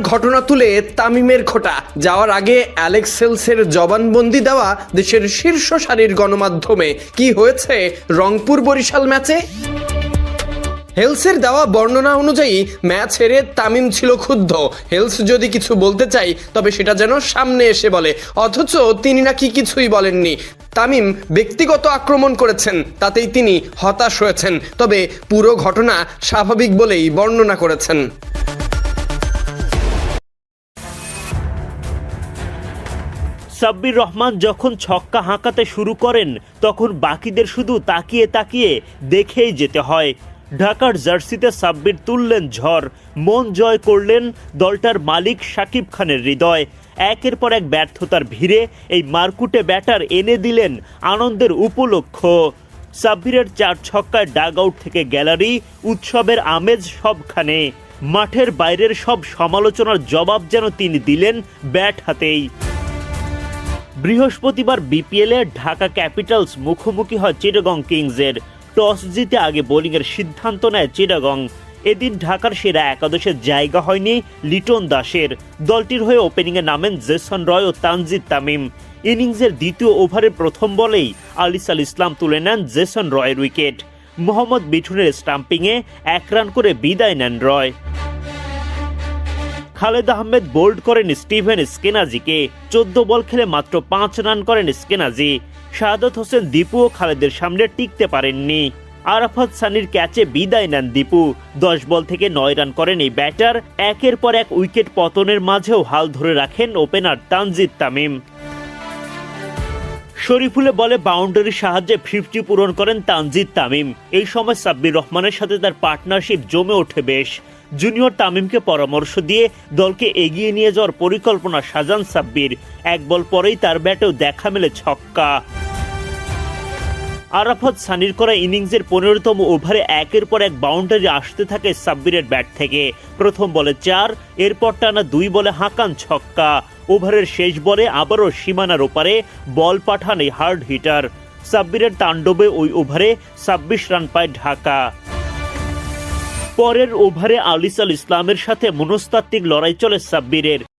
ঘটনা তুলে তামিমের খোটা। যাওয়ার আগে অ্যালেক্স সেলসের জবানবন্দি দেওয়া দেশের শীর্ষ সারির গণমাধ্যমে। কি হয়েছে রংপুর বরিশাল ম্যাচে? হেলসের দেওয়া বর্ণনা অনুযায়ী ম্যাচ হেরে তামিম ছিল ক্ষুব্ধ। হেলস যদি কিছু বলতে চাই, তবে সেটা যেন সামনে এসে বলে। অথচ তিনি নাকি কিছুই বলেননি। তামিম ব্যক্তিগত আক্রমণ করেছেন, তাতেই তিনি হতাশ হয়েছেন। তবে পুরো ঘটনা স্বাভাবিক বলেই বর্ণনা করেছেন। সাব্বির রহমান যখন ছক্কা হাঁকাতে শুরু করেন, তখন বাকিদের শুধু তাকিয়ে তাকিয়ে দেখেই যেতে হয়। ঢাকার জার্সিতে সাব্বির তুললেন ঝড়, মন জয় করলেন দলটার মালিক সাকিব খানের হৃদয়। একের পর এক ব্যর্থতার ভিড়ে এই মারকুটে ব্যাটার এনে দিলেন আনন্দের উপলক্ষ। সাব্বিরের চার ছক্কায় ডাগ আউট থেকে গ্যালারি, উৎসবের আমেজ সবখানে। মাঠের বাইরের সব সমালোচনার জবাব যেন তিনি দিলেন ব্যাট হাতেই। বৃহস্পতিবার বিপিএলে ঢাকা ক্যাপিটালস মুখোমুখি হয় চিটাগং কিংসের। টস জিতে আগে বোলিংয়ের সিদ্ধান্ত নেয় চিটাগং। এদিন ঢাকার সেরা একাদশের জায়গা হয়নি লিটন দাসের। দলটির হয়ে ওপেনিংয়ে নামেন জেসন রয় ও তানজিদ তামিম। ইনিংসের দ্বিতীয় ওভারের প্রথম বলেই আলিসাল ইসলাম তুলে নেন জেসন রয়ের উইকেট। মোহাম্মদ মিঠুনের স্টাম্পিংয়ে এক রান করে বিদায় নেন রয়। খালেদ আহমেদ বোল্ড করেন স্টিভেন স্কেনাজিকে। চোদ্দ বল খেলে মাত্র পাঁচ রান করেন স্কেনাজি। শাহাদত হোসেন দীপু ও খালেদের সামনে টিকতে পারেননি। আরাফাত সানির ক্যাচে বিদায় নেন দীপু। দশ বল থেকে নয় রান করেন এই ব্যাটার। একের পর এক উইকেট পতনের মাঝেও হাল ধরে রাখেন ওপেনার তানজিদ তামিম। শরীফুলে বলে বাউন্ডারির সাহায্যে ফিফটি পূরণ করেন তানজিদ তামিম। এই সময় সাব্বির রহমানের সাথে তার পার্টনারশিপ জমে ওঠে বেশ। জুনিয়র তামিমকে পরামর্শ দিয়ে দলকে এগিয়ে নিয়ে যাওয়ার পরিকল্পনা সাজান সাব্বির। এক বল পরেই তার ব্যাটেও দেখা মেলে ছক্কা। আরাফত সানির করা ইনিংসের পনেরোতম ওভারে একের পর এক বাউন্ডারি আসতে থাকে সাব্বিরের ব্যাট থেকে। প্রথম বলে চার, এরপর টানা দুই বলে হাঁকান ছক্কা। ওভারের শেষ বলে আবারও সীমানার ওপারে বল পাঠান এই হার্ড হিটার। সাব্বিরের তাণ্ডবে ওই ওভারে ছাব্বিশ রান পায় ঢাকা। পরের ওভারে আলিসাল ইসলামের সাথে মনস্তাত্ত্বিক লড়াই চলে সাব্বিরের।